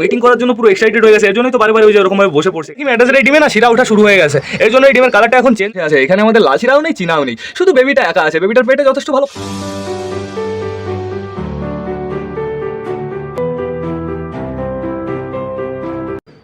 Meeting করার জন্য পুরো হয়ে গেছে, এর জন্যই তো ওই বসে পড়ছে। কি না ওঠা শুরু হয়ে গেছে। এর ডিমের কালারটা এখন চেঞ্জ হয়ে আছে। এখানে আমাদের লাল শিরাও নেই, চিনাও নেই। শুধু বেবিটা একা আছে বেবিটার পেটে যথেষ্ট ভালো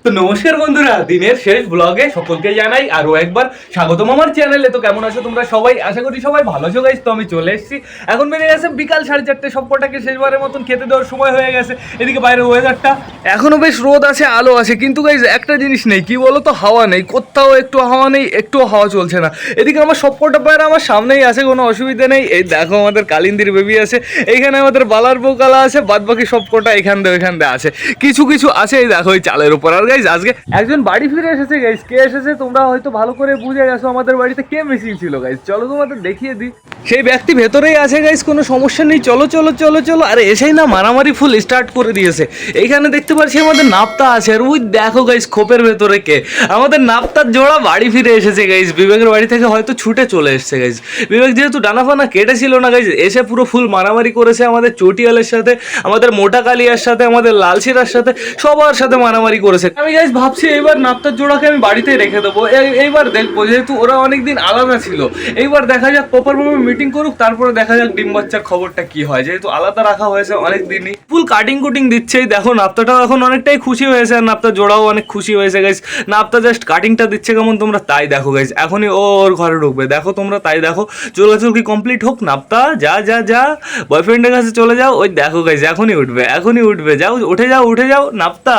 তো নমস্কার বন্ধুরা, দিনের শেষ ব্লগে সকলকে জানাই আরও একবার স্বাগতম আমার চ্যানেলে তো কেমন আছো তোমরা সবাই? আশা করি সবাই ভালো আছো গাইস তো আমি চলে এসেছি। এখন বেরিয়ে গেছে বিকাল সাড়ে চারটে, সবকটাকে শেষবারের মতন খেতে দেওয়ার সময় হয়ে গেছে। এদিকে বাইরে ওয়েদারটা এখনও বেশ রোদ আছে, আলো আছে, কিন্তু গাইস একটা জিনিস নেই, কি বলো তো হাওয়া নেই, কোথাও একটু হাওয়া নেই একটু হাওয়া চলছে না। এদিকে আমার সবকটা পায়রা আমার সামনেই আছে, কোনো অসুবিধা নেই। এই দেখো আমাদের কালিন্দির বেবি আছে, এইখানে আমাদের বালার বউ কালা আছে বাদ বাকি সবকটা এখান দিয়ে ওইখান দিয়ে আছে। কিছু কিছু আছে, এই দেখো, এই চালের উপর। আর গাইজ আজকে একজন বাড়ি ফিরে এসেছে গাইজ কে এসেছে তোমরা হয়তো ভালো করে বুঝে গেছো, আমাদের বাড়িতে কে মিসিং ছিল গাইজ চলো তোমাদের দেখিয়ে দিই। সেই ব্যক্তি ভেতরেই আছে গাইস কোনো সমস্যা নেই। চলো চলো চলো চলো। আরে, এসেই না মারামারি ফুল স্টার্ট করে দিয়েছে। এইখানে দেখতে পাচ্ছি আমাদের নাপ্তা আছে, আর ওই দেখো গাইস খোপের ভেতরে কে? আমাদের নাপ্তার জোড়া বাড়ি ফিরে এসেছে গাইস বিবেকের বাড়ি থেকে হয়তো ছুটে চলে এসেছে গাইস বিবেক, যেহেতু ডানা ফানা কেটেছিল না গাইস এসে পুরো ফুল মারামারি করেছে আমাদের চটিয়ালের সাথে, আমাদের মোটা কালিয়ার সাথে, আমাদের লালশিরার সাথে, সবার সাথে মারামারি করেছে। আমি গাইস ভাবছি এইবার নাপ্তার জোড়াকে আমি বাড়িতে রেখে দেবো। এই- এইবার দেখব, যেহেতু ওরা অনেকদিন আলাদা ছিল। এইবার দেখা যাক প্রপার ভাবে মিটিং করুক, তারপরে দেখা যাক ডিম বাচ্চার খবরটা কি হয়। যেহেতু আলাদা রাখা হয়েছে অনেক দিনই ফুল কাটিং কুটিং দিচ্ছে এই দেখো নাপ্তাটাও এখন অনেকটাই খুশি হয়েছে আর নাপ্তা জোড়াও অনেক খুশি হয়েছে গাইজ নাপ্তা জাস্ট কাটিংটা দিচ্ছে কেমন, তোমরা তাই দেখো গাইজ এখনই ও ওর ঘরে ঢুকবে। দেখো তোমরা তাই দেখো। চলাচলকি কমপ্লিট হোক, নাপ্তা, যা যা যা। বয়ফ্রেন্ডের কাছে চলে যাও, ওই দেখো গাইজ এখনই উঠবে এখনই উঠবে। যাও, উঠে যাও উঠে যাও, নাপ্তা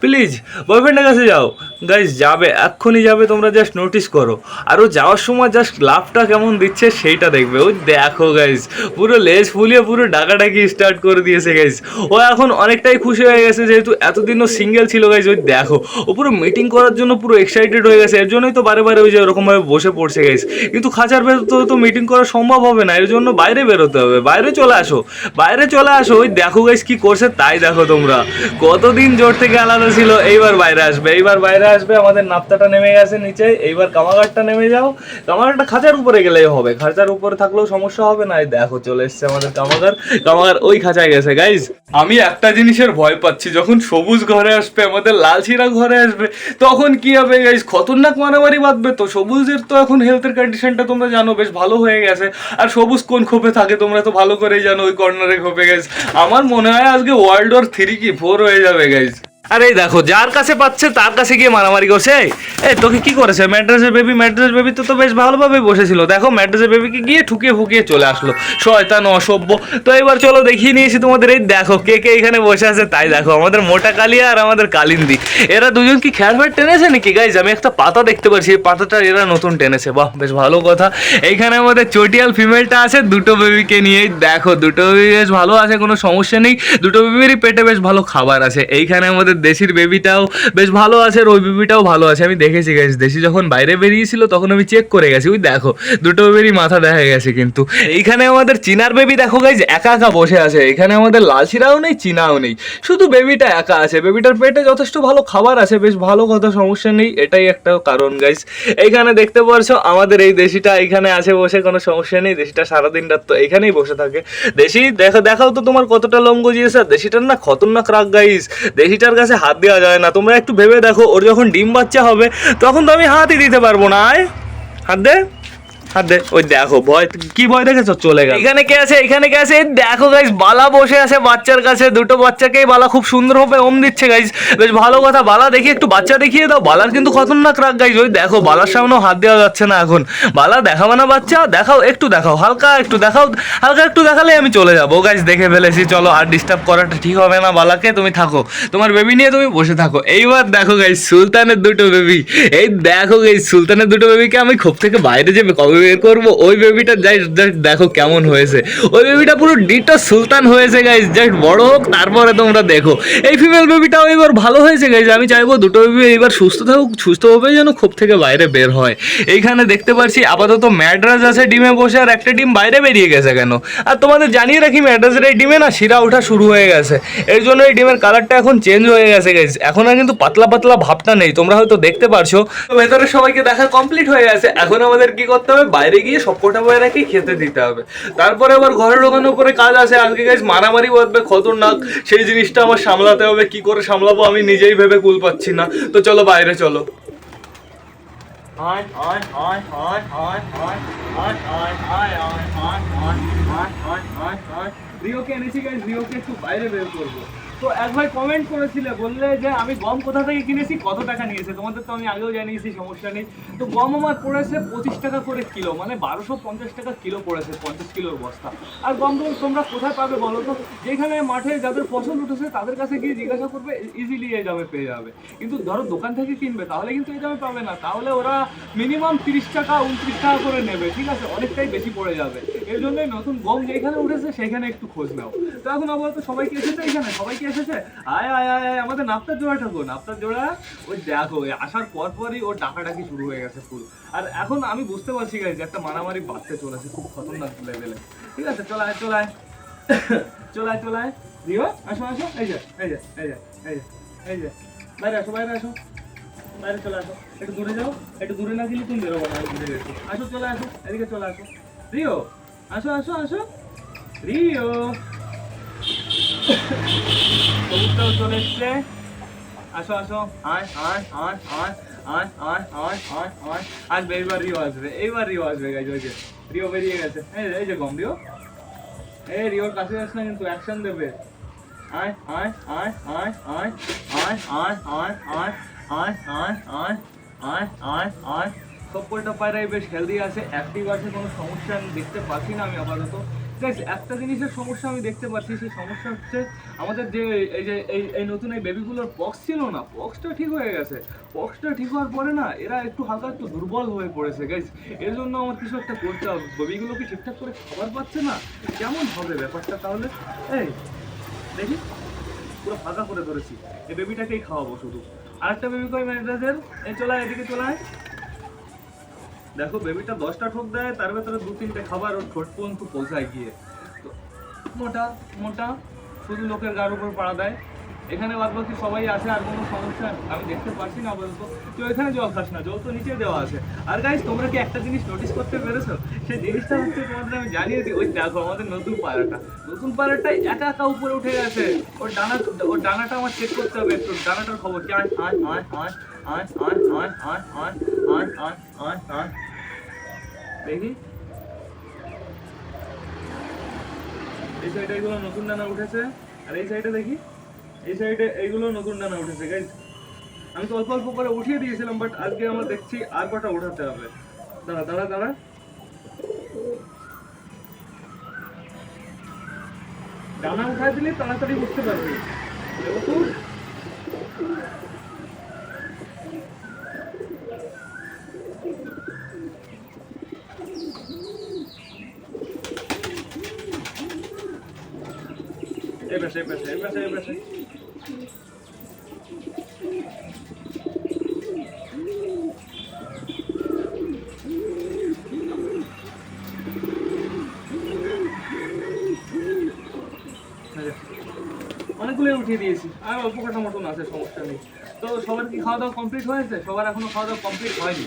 প্লিজ বয়ফ্রেন্ডের কাছে যাও। গাইজ যাবে, এক্ষুনি যাবে, তোমরা জাস্ট নোটিস করো। আর ও যাওয়ার সময় জাস্ট লাভটা কেমন দিচ্ছে, সেইটা দেখবে। ওই দেখো গাইজ পুরো লেজ ফুলিয়ে পুরো ডাকাডাকি স্টার্ট করে দিয়েছে গাইজ ও এখন অনেকটাই খুশি হয়ে গেছে যেহেতু এতদিনও সিঙ্গেল ছিল গাইজ ওই দেখো, ও পুরো মিটিং করার জন্য পুরো এক্সাইটেড হয়ে গেছে। এর জন্যই তো বারে বারে ওই যে ওরকমভাবে বসে পড়ছে গাইজ কিন্তু খাঁচার ভেতর তো মিটিং করা সম্ভব হবে না। এর জন্য বাইরে বেরোতে হবে। বাইরে চলে আসো। বাইরে চলে আসো। ওই দেখো গাইজ কি করছে তাই দেখো তোমরা। কতদিন জোর থেকে আলাদা ছিল, এইবার বাইরে আসবে। এইবার বাইরে আসবে, আমাদের নাপ্তাটা নেমে গেছে নিচে। এইবার কামাগারটা নেমে যাও। কামাগারটা খাঁচার উপরে গেলেই হবে। খাঁচার উপরে থাকলেও সমস্যা হবে না। দেখো, চলে এসছে আমাদের কামাগার। কামাগার ওই খাঁচায় গেছে। গাইজ আমি একটা জিনিসের ভয় পাচ্ছি। যখন সবুজ ঘরে আসবে, আমাদের লাল শিরা ঘরে আসবে, তখন কি হবে? গাইজ খতরনাক মারামারি বাঁধবে তো। সবুজের তো এখন হেলথের কন্ডিশনটা তোমরা জানো, বেশ ভালো হয়ে গেছে। আর সবুজ কোন খোপে থাকে, তোমরা তো ভালো করেই জানো, ওই কর্নারে খোপে গেছে আমার মনে হয় আজকে ওয়ার্ল্ড ওয়ার থ্রি কি? ফোর হয়ে যাবে গাইজ আরে দেখো, যার কাছে পাচ্ছে তার কাছে গিয়ে মারামারি করছে। এই তোকে কি করেছে? ম্যাড্রেসের বেবি ম্যাড্রেস বেবি তো তো বেশ ভালোভাবে বসেছিল। দেখো ম্যাড্রেসের বেবিকে গিয়ে ঠুকিয়ে ফুকিয়ে চলে আসলো। শয়তান, অসভ্য। তো এবার চলো দেখিয়ে নিয়েছি তোমাদের এই দেখো, কে কে এখানে বসে আছে তাই দেখো। আমাদের মোটা কালিয়া আর আমাদের কালিন্দি। এরা দুজন কি খেয়াল ফেয়ার টেনেছে নাকি? গাইজ আমি একটা পাতা দেখতে পাচ্ছি। এই পাতাটা এরা নতুন টেনেছে। বাহ, বেশ ভালো কথা। এইখানে আমাদের চটিয়াল ফিমেলটা আছে, দুটো বেবিকে নিয়ে। দেখো, দুটো বেবি বেশ ভালো আছে, কোনো সমস্যা নেই। দুটো বেবিরই পেটে বেশ ভালো খাবার আছে। এইখানে আমাদের দেশির বেবিটাও বেশ ভালো আছে আর ওই বেবিটাও ভালো আছে। আমি দেখেছি গেছি দেশি যখন বাইরে বেরিয়েছিল, তখন আমি চেক করে গেছি। ওই দেখো, দুটো বেবিরই মাথা দেখা গেছে কিন্তু। এইখানে আমাদের চিনার বেবি দেখো গাইজ একা একা বসে আছে। এখানে আমাদের লাল শিরাও নেই, চিনাও নেই। শুধু বেবিটা একা আছে। বেবিটার পেটে যথেষ্ট ভালো খাবার আছে, বেশ ভালো কথা, সমস্যা নেই। এটাই একটা কারণ গাইজ এইখানে দেখতে পারছ, আমাদের এই দেশিটা এখানে আছে বসে, কোনো সমস্যা নেই। দেশিটা সারাদিন রাত তো এখানেই বসে থাকে। দেশি, দেখো, দেখাও তো তোমার কতটা লোম গজিয়েছে দেশিটার না খতরনাক রাগ গাইস দেশিটার কাছে হাত দেওয়া যায় না। তোমরা একটু ভেবে দেখো, ওর যখন ডিম বাচ্চা হবে, তখন তো আমি হাতই দিতে পারব না। আয়, হাত দে। ওই দেখো ভয় কি ভয় দেখেছ? চলে গেল। এখানে কে আছে? এখানে কে আছে? দেখো গাইস বালা বসে আছে বাচ্চার কাছে। দুটো বাচ্চাকেই বালা খুব ওম দিচ্ছে গাইস বেশ ভালো কথা বালা দেখি একটু বাচ্চা দেখিয়ে দাও। বালার কিন্তু খতরনাক রাগ ওই দেখো বালার সামনেও হাত দেওয়া যাচ্ছে না এখন। বালা দেখাবে না বাচ্চা? দেখাও একটু দেখাও। হালকা একটু দেখাও। হালকা একটু দেখালে আমি চলে যাব। গাইস দেখে ফেলেছি। চলো আর ডিস্টার্ব করাটা ঠিক হবে না বালাকে। তুমি থাকো। তোমার বেবি নিয়ে তুমি বসে থাকো। এইবার দেখো গাইস সুলতানের দুটো বেবি এই দেখো গাইস সুলতানের দুটো বেবিকে আমি খোপ থেকে বাইরে যাবে? কবে বের করব, ওই বেবিটা যাই just দেখো কেমন হয়েছে। ওই বেবিটা পুরো ডিটো সুলতান হয়েছে গাইস জাস্ট বড় হোক, তারপরে তোমরা দেখো। এই ফিমেল বেবিটাও এবার ভালো হয়েছে গাইস আমি চাইব দুটো বেবি এবার সুস্থ থাকুক সুস্থভাবে যেন খোপ থেকে বাইরে বের হয়। এইখানে দেখতে পাচ্ছি আপাতত ম্যাড্রাস আছে ডিমে বসে, আর একটা ডিম বাইরে বেরিয়ে গেছে কেন? আর তোমাদের জানিয়ে রাখি, ম্যাড্রাসের এই ডিমে না শিরা ওঠা শুরু হয়ে গেছে। এর জন্য এই ডিমের কালারটা এখন চেঞ্জ হয়ে গেছে গাইস এখন আর কিন্তু পাতলা পাতলা ভাবটা নেই। তোমরা হয়তো দেখতে পারছ। ভেতরে সবাইকে দেখা কমপ্লিট হয়ে গেছে। এখন আমাদের কি করতে হবে? বাইরে গিয়ে সবকটা বয়েরাকে খেতে দিতে হবে। তারপরে আবার ঘরে ঢোকানোর পরে কাজ আছে। আজকে গাছ মারামারি বাঁধবে, খতরনাক। সেই জিনিসটা আমার সামলাতে হবে। কি করে সামলাবো আমি নিজেই ভেবে কুল পাচ্ছি না। তো চলো বাইরে চলো। রিওকে এনেছি গাইজ রিওকে একটু বাইরে বের করব। তো এক ভাই কমেন্ট করেছিলে, বললে যে আমি গম কোথা থেকে কিনেছি, কত টাকা নিয়েছে? তোমাদের তো আমি আগেও জানিয়েছি, সমস্যা নেই। তো গম আমার পড়েছে পঁচিশ টাকা করে কিলো মানে বারোশো পঞ্চাশ টাকা কিলো পড়েছে, পঞ্চাশ কিলোর বস্তা। আর গম তোমরা কোথায় পাবে বলো তো? যেখানে মাঠে যাদের ফসল উঠেছে, তাদের কাছে গিয়ে জিজ্ঞাসা করবে ইজিলি এই দামে পেয়ে যাবে। কিন্তু ধরো দোকান থেকে কিনবে, তাহলে কিন্তু এই দামে পাবে না। তাহলে ওরা মিনিমাম তিরিশ টাকা, উনত্রিশ টাকা করে নেবে, ঠিক আছে? অনেকটাই বেশি পড়ে যাবে। এর জন্যই নতুন গম যেখানে উঠেছে, সেখানে একটু খোঁজ নাও। তো এখন আপাতত সবাই কি এসেছে এখানে? সবাই কি এসেছে? আয় আয় আয় আয়, আমাদের নাপ্তার জোড়া ঠাকুর, নাপ্তার জোড়া? ওই দেখো আসার পর পরই ওর ডাকাডাকি শুরু হয়ে গেছে ফুল আর এখন আমি বুঝতে পারছি গাইজ যে একটা মারামারি বাড়তে চলেছে, খুব খতরনাক লেভেলে ঠিক আছে চলায় চলায় চলায় চলায় রিও, আসো আসো। এই যে এই যে এই যে এই যে এই যে। বাইরে আসো বাইরে আসো। বাইরে চলে আসো। একটু দূরে যাও, একটু দূরে না গেলে তুমি বেরোবো না দূরে গেছি। আসো, চলে আসো, এদিকে চলে আসো। রিও আসো আসো আসো রিও কবুতর চলে এসছে আসো আসো আয় আয় আয় আয় আয় আয় আয় আয় আয় আসবে এইবার রিও আসবে এইবার রিও আসবে গাইজ ওই যে রিও বেরিয়ে গেছে এই যে- গম রিও এই রিওর কাছে যাস না কিন্তু অ্যাকশন দেবে আয় আয় আয় আয় আয় আয় আয় আয় আয় আয় আয় আয় আয় আয় সবকটা পায়রাই বেশ হেলদি আছে অ্যাক্টিভ আছে কোনো সমস্যা আমি দেখতে পাচ্ছি না আমি আপাতত। Guys, একটা জিনিসের সমস্যা আমি দেখতে পাচ্ছি সেই সমস্যা হচ্ছে আমাদের যে এই যে এই এই নতুন এই বেবিগুলোর পক্স ছিল না পক্সটা ঠিক হয়ে গেছে। পক্সটা ঠিক হওয়ার পরে না এরা একটু হালকা একটু দুর্বল হয়ে পড়েছে গাইজ এর জন্য আমার কিছু একটা করতে হবে। বেবিগুলো কি ঠিকঠাক করে খাবার পাচ্ছে না? কেমন হবে ব্যাপারটা তাহলে? এই দেখি। পুরো ফাঁকা করে ধরেছি। এই বেবিটাকেই খাওয়াবো শুধু। আরেকটা বেবি কই ম্যানেজারদের এই চলায় এদিকে চলায় দেখো বেবিটা দশটা ঠোক দেয় তার ভেতরে দু তিনটে খাবার ওর ঠোঁট পর্যন্ত পৌঁছায় গিয়ে তো মোটা মোটা শুধু লোকের গার উপর পাড়া দেয় এখানে বাদ বাকি সবাই আছে আর কোনো সমস্যা আমি দেখতে পাচ্ছি না বলতো তুই এখানে জল খাস না জল তো নিচে দেওয়া আছে আর গাইস তোমরা কি একটা জিনিস নোটিস করতে পেরেছ সেই জিনিসটা হচ্ছে তোমাদের আমি জানিয়ে দিই ওই দেখো আমাদের নতুন পায়রাটা নতুন পায়রাটা একা একা উপরে উঠে গেছে ওর ডানা ওর ডানাটা আমার চেক করতে হবে একটু ডানাটার খবর কি আয় আয় আয় আয় আয় আয় আয় আয় আয় আয় আয় আয় আয় দেখি। এই সাইডে এগুলো নতুন ডানা উঠেছে। আর এই সাইডে দেখি, এই সাইডে এইগুলো নতুন ডানা উঠেছে গাইজ আমি তো অল্প অল্প করে উঠিয়ে দিয়েছিলাম বাট আজকে আমার দেখছি আর কটা উঠাতে হবে। দাঁড়া দাঁড়া দাঁড়া। ডানা উঠাই দিলে তাড়াতাড়ি বুঝতে পারবি। এই পাশে, এই অনেকগুলোই উঠিয়ে দিয়েছি। আর অল্প কটা মতন আছে, সমস্যা নেই। তো সবার কি খাওয়া দাওয়া কমপ্লিট হয়েছে? সবার এখনও খাওয়া দাওয়া কমপ্লিট হয়নি?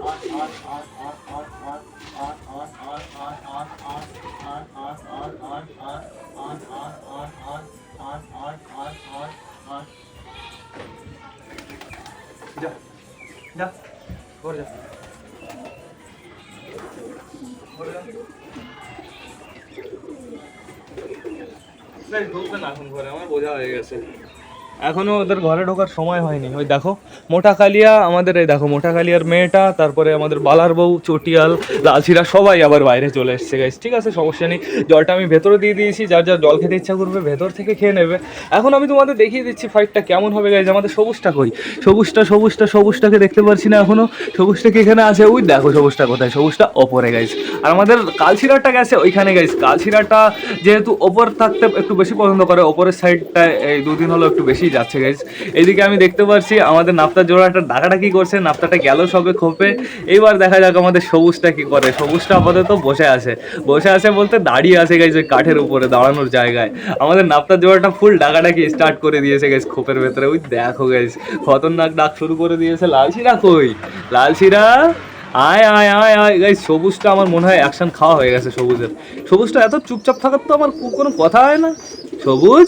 on, on, on, on, on. Vegas. এখনও ওদের ঘরে ঢোকার সময় হয়নি। ওই দেখো মোটা কালিয়া আমাদের এই দেখো মোটা কালিয়ার মেয়েটা, তারপরে আমাদের বালার বউ, চটিয়াল লালচিরা সবাই আবার বাইরে চলে এসছে গাইস ঠিক আছে, সমস্যা নেই। জলটা আমি ভেতরে দিয়ে দিয়েছি, যার যার জল খেতে ইচ্ছা করবে ভেতর থেকে খেয়ে নেবে। এখন আমি তোমাদের দেখিয়ে দিচ্ছি ফাইটটা কেমন হবে গাইজ আমাদের সবুজটা কই? সবুজটা সবুজটা, সবুজটাকে দেখতে পারছি না এখনও। সবুজটা কি এখানে আছে? ওই দেখো, সবুজটা কোথায়? সবুজটা ওপরে গাইজ আর আমাদের কালশিরাটা গেছে ওইখানে গাইজ কালশিরাটা যেহেতু ওপর থাকতে একটু বেশি পছন্দ করে, ওপরের সাইডটা এই দুদিন হলো একটু বেশি যাচ্ছে গাইজ এইদিকে আমি দেখতে পাচ্ছি আমাদের নাপ্তার জোড়াটা ডাকাটা কি করছে নাপ্তাটা গেল সবে খোপে। এইবার দেখা যাক আমাদের সবুজটা কি করে। সবুজটা আপাতত বসে আছে। বসে আছে বলতে দাঁড়িয়ে আছে গাইজ ওই কাঠের উপরে দাঁড়ানোর জায়গায়। আমাদের নাপ্তার জোড়াটা ফুল ডাকাডাকি স্টার্ট করে দিয়েছে গাইজ খোপের ভেতরে। ওই দেখো গাইজ খতরনাক ডাক শুরু করে দিয়েছে লালশিরা কই? লালশিরা? আয় আয় আয় আয় গাইজ সবুজটা আমার মনে হয় অ্যাকশন খাওয়া হয়ে গেছে সবুজের। সবুজটা এত চুপচাপ থাকার তো আমার কোনো কথা হয় না। সবুজ,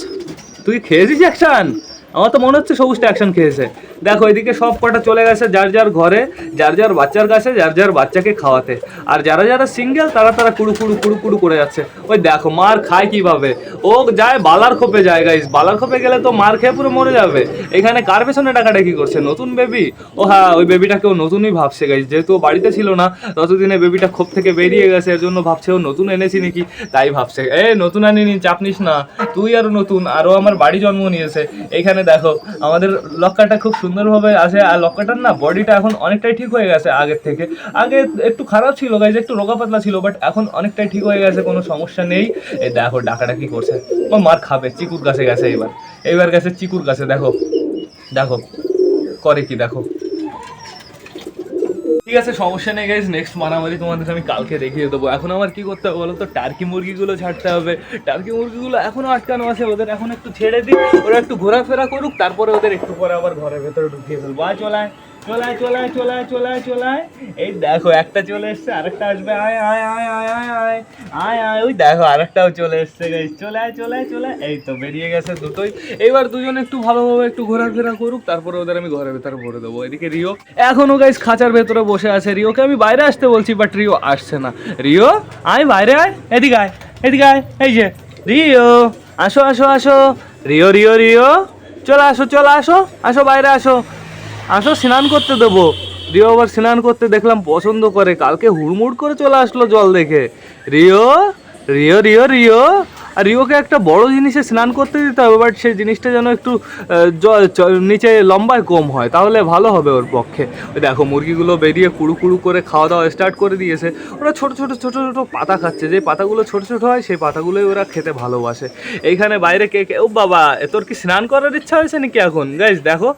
তুই খেয়েছিস অ্যাকশন আমার তো মনে হচ্ছে সবুজটা অ্যাকশন খেয়েছে। দেখো, এদিকে সব কটা চলে গেছে যার যার ঘরে, যার যার বাচ্চার কাছে, যার যার বাচ্চাকে খাওয়াতে। আর যারা যারা সিঙ্গেল তারা তারা কুড়ু কুড়ু কুড়ু কুড়ু করে যাচ্ছে। ওই দেখো, মার খায় কীভাবে? ও যায় বালার খোপে যায় গাইস বালার খোপে গেলে তো মার খেয়ে পুরো মরে যাবে। এখানে কার পেছনে টাকাটা কি করছে? নতুন বেবি ও হ্যাঁ ওই বেবিটাকেও নতুনই ভাবছে গাইস যেহেতু বাড়িতে ছিল না, ততদিনে বেবিটা খোপ থেকে বেরিয়ে গেছে, এর জন্য ভাবছে ও নতুন এনেছি নাকি? তাই ভাবছে। এ, নতুন আনিনি, চাপ নিস না। তুই আরও নতুন, আরও আমার বাড়ি জন্ম নিয়েছে। এখানে দেখো, আমাদের লক্কাটা খুব সুন্দরভাবে আছে আর লক্কাটার না বডিটা এখন অনেকটাই ঠিক হয়ে গেছে আগের থেকে। আগে একটু খারাপ ছিল গাইজ একটু রোগা পাতলা ছিল বাট এখন অনেকটাই ঠিক হয়ে গেছে, কোনো সমস্যা নেই। এই দেখো ডাকাটা কি করছে? ও মার খাবে, চিকুর গাছে গেছে এবার। এবার গেছে চিকুর গাছে দেখো। দেখো, করে কি দেখো? ঠিক আছে, সমস্যা নেই গাইজ নেক্সট মারামারি তোমাদের আমি কালকে দেখিয়ে দেবো। এখন আমার কি করতে হবে বলো তো টার্কি মুরগিগুলো ছাড়তে হবে। টার্কি মুরগিগুলো এখনও আটকানো আছে। ওদের এখন একটু ছেড়ে দিই। ওরা একটু ঘোরাফেরা করুক, তারপরে ওদের একটু পরে আবার ঘরের ভেতরে ঢুকিয়ে ফেলব। চলায় চলায় চলায় চলায় চলায়। এই দেখো, একটা চলে এসছে, আরেকটা আসবে। আয় আয় আয় আয় আয় আয় আয় আয়, ওই দেখো, আরেকটাও চলে এসছে গাইজ চলে আয় চলে আয় চলে এই তো বেরিয়ে গেছে দুটোই। এবার দুজন একটু ভালোভাবে একটু ঘোরাফেরা করুক, তারপরে ওদের আমি ঘরের ভেতরে ভরে দেবো। এদিকে রিও, এখনও গাইজ খাঁচার ভেতরে বসে আছে। রিওকে আমি বাইরে আসতে বলছি বাট রিও আসছে না। রিও, আয় বাইরে আয়, এদিকে আয় এদিকে আয়, এই যে। রিও, আসো আসো আসো। Rio Rio Rio. চলে আসো চলে আসো আসো, বাইরে আসো। আসো স্নান করতে দেবো। রিও আবার স্নান করতে দেখলাম পছন্দ করে। কালকে হুড়মুড় করে চলে আসলো জল দেখে। Rio Rio Rio Rio. আর রিওকে একটা বড় জিনিসে স্নান করতে দিতে হবে বাট সেই জিনিসটা যেন একটু জল নিচে লম্বায় কম হয়, তাহলে ভালো হবে ওর পক্ষে। দেখো মুরগিগুলো বেরিয়ে কুড়ু কুড়ু করে খাওয়া দাওয়া স্টার্ট করে দিয়েছে। ওরা ছোট ছোট ছোট ছোট পাতা খাচ্ছে। যে পাতাগুলো ছোট ছোট হয়, সেই পাতাগুলোই ওরা খেতে ভালোবাসে। এইখানে বাইরে কে কে, ও বাবা তোর কি স্নান করার ইচ্ছা হয়েছে নাকি এখন? গাইজ দেখো।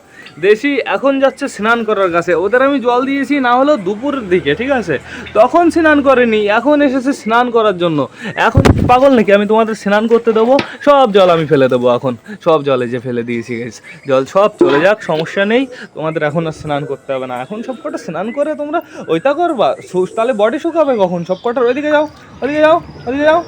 দেশি এখন যাচ্ছে স্নান করার কাছে। ওদের আমি জল দিয়েছি, না হলেও দুপুরের দিকে, ঠিক আছে? তখন স্নান করেনি, এখন এসেছে স্নান করার জন্য। এখন পাগল নাকি? আমি তোমাদের স্নান করতে দেবো, সব জল আমি ফেলে দেবো এখন। সব জলে যে ফেলে দিয়েছি জল সব চলে যাক, সমস্যা নেই। তোমাদের এখন আর স্নান করতে হবে না। এখন সব কটা স্নান করে তোমরা ওইটা করবা। তাহলে বডি শুকাবে কখন? সব কটার ওইদিকে যাও ওইদিকে যাও ওইদিকে যাও।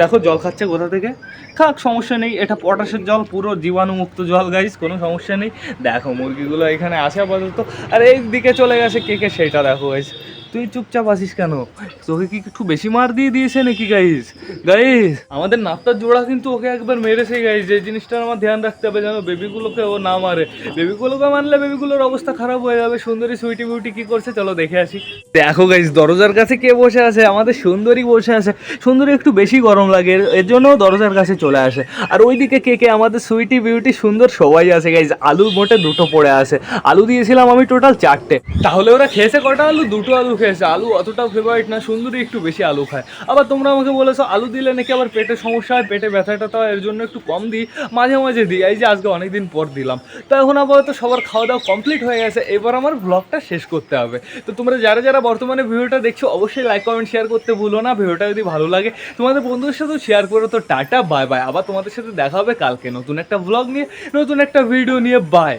দেখো জল খাচ্ছে কোথা থেকে? খাক সমস্যা নেই, এটা পটাশের জল, পুরো জীবাণুমুক্ত জল গাইস কোনো সমস্যা নেই। দেখো, মুরগিগুলো এখানে আসে আপাতত। আর এই দিকে চলে গেছে কে কে? সেটা দেখো গাইস তুই চুপচাপ আসিস কেন? তোকে কি একটু বেশি মার দিয়ে দিয়েছে নাকি গাইস গাইস আমাদের নাপ্তার জোড়া কিন্তু ওকে একবার মেরেছে গাইস যে জিনিসটার আমার ধ্যান রাখতে হবে, যেন বেবিগুলোকে ও না মারে। বেবিগুলোকে মারলে বেবিগুলোর অবস্থা খারাপ হয়ে যাবে। সুন্দরী সুইটি বিউটি কি করছে, চলো দেখে আসি। দেখো গাইস দরজার কাছে কে বসে আছে? আমাদের সুন্দরী বসে আছে। সুন্দরী একটু বেশি গরম লাগে, এর- জন্য দরজার কাছে চলে আসে। আর ওইদিকে কে কে? আমাদের সুইটি বিউটি সুন্দর সবাই আছে গাইস আলু মোটে দুটো পড়ে আছে। আলু দিয়েছিলাম আমি টোটাল চারটে। তাহলে ওরা খেয়েছে কটা আলু? দুটো আলু খেয়েছে আলু অতটাও ফেভারিট না, সুন্দরী একটু বেশি আলু খায়। আবার তোমরা আমাকে বলেছ, আলু দিলে নাকি আবার পেটে সমস্যা হয়, পেটে ব্যথাটা তো এর জন্য একটু কম দিই। মাঝে মাঝে দিই, এই যে আজকে অনেকদিন পর দিলাম। তো এখন আপাতত সবার খাওয়া দাওয়া কমপ্লিট হয়ে গেছে, এবার আমার ব্লগটা শেষ করতে হবে। তো তোমরা যারা যারা বর্তমানে ভিডিওটা দেখছ, অবশ্যই লাইক কমেন্ট শেয়ার করতে ভুলো না, ভিডিওটা যদি ভালো লাগে, তোমাদের বন্ধুদের সাথেও শেয়ার করো। তো টাটা বাই বাই আবার তোমাদের সাথে দেখা হবে কালকে। নতুন একটা ব্লগ নিয়ে, নতুন একটা ভিডিও নিয়ে বাই